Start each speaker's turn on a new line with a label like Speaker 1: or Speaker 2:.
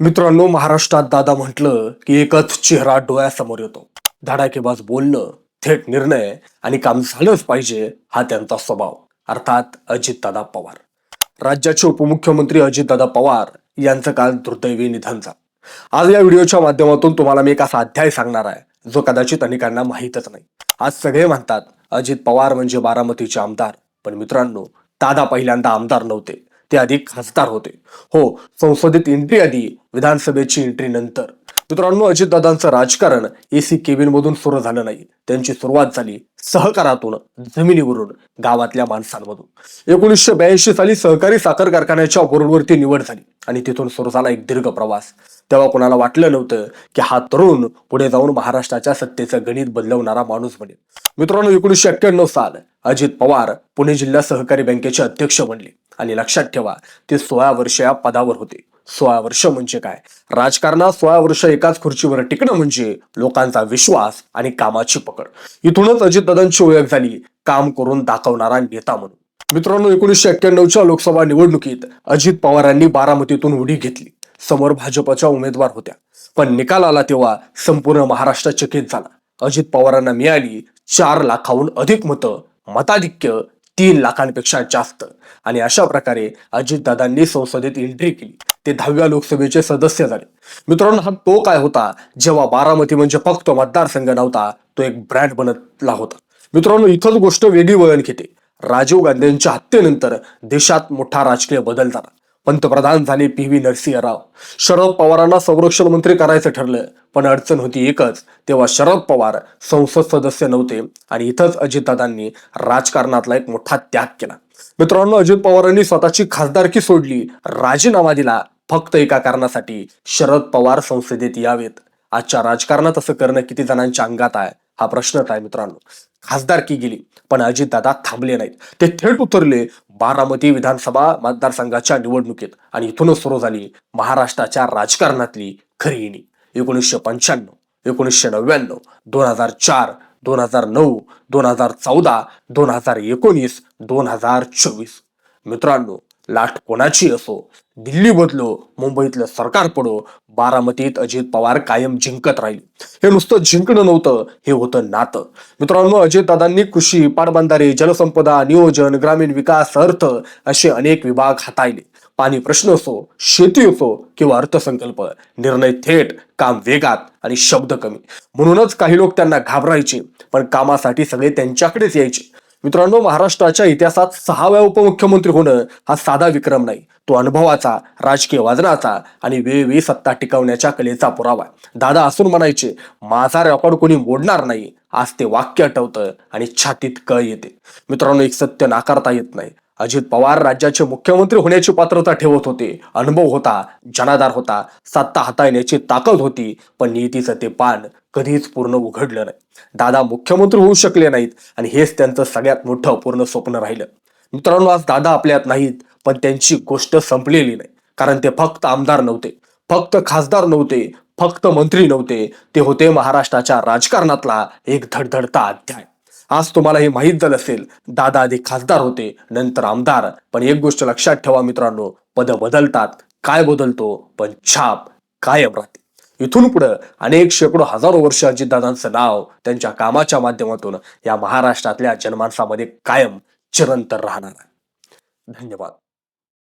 Speaker 1: मित्रांनो महाराष्ट्रात दादा म्हटलं की एकच चेहरा डोळ्यासमोर येतो. धडाकेबाज बोलणं थेट निर्णय आणि काम झालंच पाहिजे हा त्यांचा स्वभाव. अर्थात अजितदादा पवार. राज्याचे उपमुख्यमंत्री अजितदादा पवार यांचं काल दुर्दैवी निधन झालं. आज या व्हिडिओच्या माध्यमातून तुम्हाला मी एक असा अध्याय सांगणार आहे जो कदाचित अनेकांना माहीतच नाही. आज सगळे म्हणतात अजित पवार म्हणजे बारामतीचे आमदार. पण मित्रांनो दादा पहिल्यांदा आमदार नव्हते. ते आधी खासदार होते. हो संसदेत एंट्री आधी विधानसभेची एंट्री नंतर. मित्रांनो अजितदादांचं राजकारण एसी केबिन मधून सुरू झालं नाही. त्यांची सुरुवात झाली सहकारातून जमिनीवरून गावातल्या माणसांमधून. एकोणीसशे ब्याऐंशी साली सहकारी साखर कारखान्याच्या बोर्डवरती निवड झाली आणि तिथून सुरू झाला एक दीर्घ प्रवास. तेव्हा कोणाला वाटलं नव्हतं की हा तरुण पुढे जाऊन महाराष्ट्राच्या सत्तेचं गणित बदलवणारा माणूस बनेल. मित्रांनो एकोणीसशे अठ्ठ्याण्णव साल अजित पवार पुणे जिल्हा सहकारी बँकेचे अध्यक्ष बनले. आणि लक्षात ठेवा ते सोळा वर्ष या पदावर होते. सोळा वर्ष म्हणजे काय? राजकारणात सोळा वर्ष एकाच खुर्चीवर टिकणं म्हणजे लोकांचा विश्वास आणि कामाची पकड. इथूनच अजितदादांची ओळख झाली काम करून दाखवणारा नेता म्हणून. मित्रांनो एकोणीसशे एक्क्याण्णवच्या लोकसभा निवडणुकीत अजित पवारांनी बारामतीतून उडी घेतली. समोर भाजपच्या उमेदवार होत्या. पण निकाल आला तेव्हा संपूर्ण महाराष्ट्र चकित झाला. अजित पवारांना मिळाली चार लाखाहून अधिक मतं मताधिक्य तीन लाखांपेक्षा जास्त. आणि अशा प्रकारे अजितदादांनी संसदेत एंट्री केली. ते दहाव्या लोकसभेचे सदस्य झाले. मित्रांनो हा तो काय होता? जेव्हा बारामती म्हणजे फक्त मतदारसंघ नव्हता तो एक ब्रँड बनतला होता. मित्रांनो इथंच गोष्ट वेगळी वळण घेते. राजीव गांधींच्या हत्येनंतर देशात मोठा राजकीय बदल झाला. पंतप्रधान झाले पी व्ही नरसिंह राव शरद पवारांना संरक्षण मंत्री करायचं ठरलं पण अडचण होती एकच तेव्हा शरद पवार संसद सदस्य नव्हते आणि इथंच अजितदादांनी राजकारणातला एक मोठा त्याग केला. मित्रांनो अजित पवारांनी स्वतःची खासदारकी सोडली. राजीनामा दिला. फक्त एका कारणासाठी शरद पवार संसदेत यावेत. आजच्या राजकारणात असं करणं किती जणांच्या अंगात आहे? हा प्रश्नच आहे मित्रांनो. खासदारकी गेली पण अजितदादा थांबले नाहीत. ते थेट उतरले बारामती विधानसभा मतदारसंघाच्या निवडणुकीत आणि इथूनच सुरू झाली महाराष्ट्राच्या राजकारणातली खरी येणी एकोणीसशे पंच्याण्णव एकोणीसशे नव्याण्णव दोन हजार चार दोन हजार नऊ दोन हजार चौदा दोन हजार एकोणीस दोन हजार चोवीस. मित्रांनो लाट कोणाची असो दिल्ली बदलो मुंबईतलं सरकार पडो बारामतीत अजित पवार कायम जिंकत राहिले. हे नुसतं जिंकणं नव्हतं हे होतं नातं. मित्रांनो अजितदादांनी कृषी पाटबंधारे जलसंपदा नियोजन ग्रामीण विकास अर्थ असे अनेक विभाग हाताळले. पाणी प्रश्न असो शेती असो किंवा अर्थसंकल्प निर्णय थेट काम वेगात आणि शब्द कमी. म्हणूनच काही लोक त्यांना घाबरायचे पण कामासाठी सगळे त्यांच्याकडेच यायचे. मित्रांनो महाराष्ट्राच्या इतिहासात सहाव्या उपमुख्यमंत्री होणं हा साधा विक्रम नाही. तो अनुभवाचा राजकीय वाजनाचा आणि वेळोवेळी सत्ता टिकवण्याच्या कलेचा पुरावा दादा असून म्हणायचे माझा रेकॉर्ड कोणी मोडणार नाही आज ते वाक्य आठवतं आणि छातीत कळ येते. मित्रांनो एक सत्य नाकारता येत नाही. अजित पवार राज्याचे मुख्यमंत्री होण्याची पात्रता ठेवत होते. अनुभव होता जनाधार होता सत्ता हाताळण्याची ताकद होती पण नीतीचं ते पान कधीच पूर्ण उघडलं नाही. दादा मुख्यमंत्री होऊ शकले नाहीत आणि हेच त्यांचं सगळ्यात मोठं पूर्ण स्वप्न राहिलं. मित्रांनो आज दादा आपल्यात नाहीत पण त्यांची गोष्ट संपलेली नाही. कारण ते फक्त आमदार नव्हते फक्त खासदार नव्हते फक्त मंत्री नव्हते. ते होते महाराष्ट्राच्या राजकारणातला एक धडधडता अध्याय. आज तुम्हाला हे माहीत झालं असेल दादा आधी खासदार होते नंतर आमदार. पण एक गोष्ट लक्षात ठेवा मित्रांनो पद बदलतात काय बदलतो? पण छाप कायम राहते. इथून पुढं अनेक शेकडो हजारो वर्ष अजितदादांचं नाव त्यांच्या कामाच्या माध्यमातून या महाराष्ट्रातल्या जनमानसामध्ये कायम चिरंतर राहणार आहे. धन्यवाद.